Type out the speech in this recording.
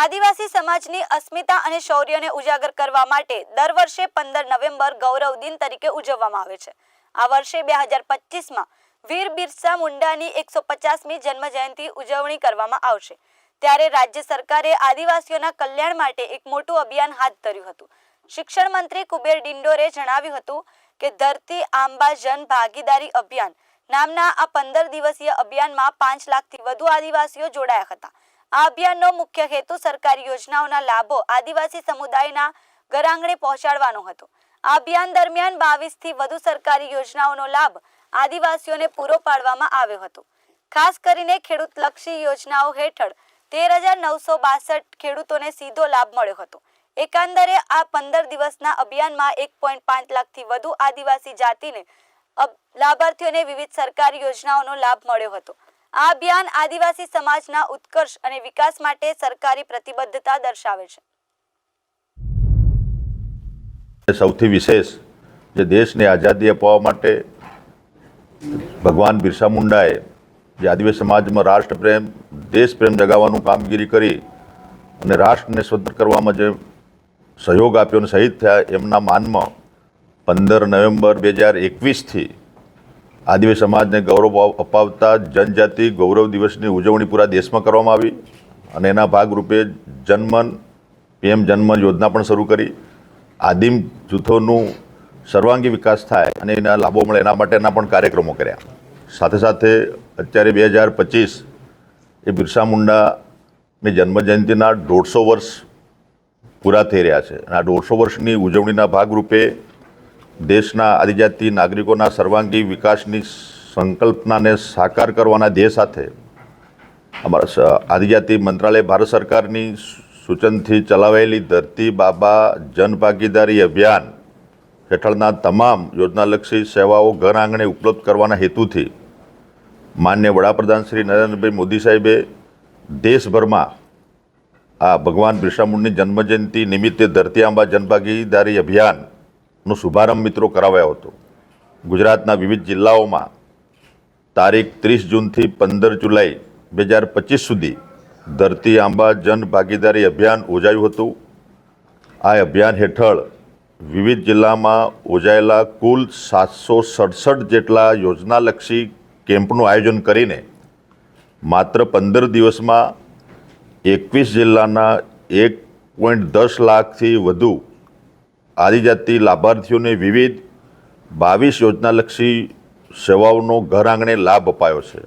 આદિવાસી સમાજની અસ્મિતા અને શૌર્યને ઉજાગર કરવા માટે દર વર્ષે પંદર નવેમ્બર ગૌરવ દિન તરીકે ઉજવવામાં આવે છે. આ વર્ષે બે હજાર પચીસમાં વીર બિરસા મુંડાની એકસો પચાસમી જન્મ જયંતિ ઉજવણી કરવામાં આવશે. ત્યારે રાજ્ય સરકારે આદિવાસીઓના કલ્યાણ માટે એક મોટું અભિયાન હાથ ધર્યું હતું. શિક્ષણ મંત્રી કુબેર ડિંડોરે જણાવ્યું હતું કે ધરતી આંબા જન ભાગીદારી અભિયાન નામના આ પંદર દિવસીય અભિયાનમાં પાંચ લાખથી વધુ આદિવાસીઓ જોડાયા હતા. આ અભિયાનનો મુખ્ય હેતુ સરકારી યોજનાઓના લાભો આદિવાસી સમુદાયના ઘરઆંગણે પહોંચાડવાનો હતો. આ અભિયાન દરમિયાન બાવીસથી વધુ સરકારી યોજનાઓનો લાભ આદિવાસીઓને પૂરો પાડવામાં આવ્યો હતો. ખાસ કરીને ખેડૂતલક્ષી યોજનાઓ હેઠળ તેર હજાર નવસો બાસઠ ખેડૂતોને સીધો લાભ મળ્યો હતો. એકંદરે આ પંદર દિવસના અભિયાનમાં એક પોઈન્ટ પાંચ લાખથી વધુ આદિવાસી જાતિને લાભાર્થીઓને વિવિધ સરકારી યોજનાઓનો લાભ મળ્યો હતો. આ અભિયાન આદિવાસી સમાજના ઉત્કર્ષ અને વિકાસ માટે સરકારી પ્રતિબદ્ધતા દર્શાવે છે. સૌથી વિશેષ જે દેશને આઝાદી અપાવવા માટે ભગવાન બિરસા મુંડાએ જે આદિવાસી સમાજમાં રાષ્ટ્રપ્રેમ, દેશપ્રેમ જગાવવાનું કામગીરી કરી અને રાષ્ટ્રને સ્વતંત્ર કરવામાં જે સહયોગ આપ્યો અને શહીદ થયા એમના માનમાં પંદર નવેમ્બર બે હજાર એકવીસથી આદિવાસી સમાજને ગૌરવ અપાવતા જનજાતિ ગૌરવ દિવસની ઉજવણી પૂરા દેશમાં કરવામાં આવી અને એના ભાગરૂપે જનમન, પીએમ જનમન યોજના પણ શરૂ કરી. આદિમ જૂથોનું સર્વાંગી વિકાસ થાય અને એના લાભો મળે એના માટેના પણ કાર્યક્રમો કર્યા. સાથે સાથે અત્યારે બે હજાર પચીસ એ બિરસા મુંડાની જન્મજયંતિના દોઢસો વર્ષ પૂરા થઈ રહ્યા છે. અને આ દોઢસો વર્ષની ઉજવણીના ભાગરૂપે દેશના આદિજાતિ નાગરિકોના સર્વાંગી વિકાસની સંકલ્પનાને સાકાર કરવાના ધ્યેય સાથે અમારા આદિજાતિ મંત્રાલય ભારત સરકારની સૂચનથી ચલાવાયેલી ધરતી બાબા જનભાગીદારી અભિયાન હેઠળના તમામ યોજનાલક્ષી સેવાઓ ઘર આંગણે ઉપલબ્ધ કરવાના હેતુથી માન્ય વડાપ્રધાન શ્રી નરેન્દ્રભાઈ મોદી સાહેબે દેશભરમાં આ ભગવાન બિરસા મુંડની જન્મજયંતિ નિમિત્તે ધરતી આંબા જનભાગીદારી અભિયાનનો શુભારંભ મિત્રો કરાવાયો હતો. ગુજરાતના વિવિધ જિલ્લાઓમાં તારીખ ત્રીસ જૂનથી પંદર જુલાઈ બે હજાર પચીસ સુધી ધરતી આંબા જન ભાગીદારી અભિયાન યોજાયું હતું. આ અભિયાન હેઠળ વિવિધ જિલ્લામાં યોજાયેલા કુલ સાતસો સડસઠ જેટલા યોજનાલક્ષી કેમ્પનું આયોજન કરીને માત્ર પંદર દિવસમાં એકવીસ જિલ્લાના એક પોઈન્ટ દસ લાખથી વધુ આદિજાતિ લાભાર્થીઓને વિવિધ બાવીસ યોજનાલક્ષી સેવાઓનો ઘર આંગણે લાભ અપાયો છે.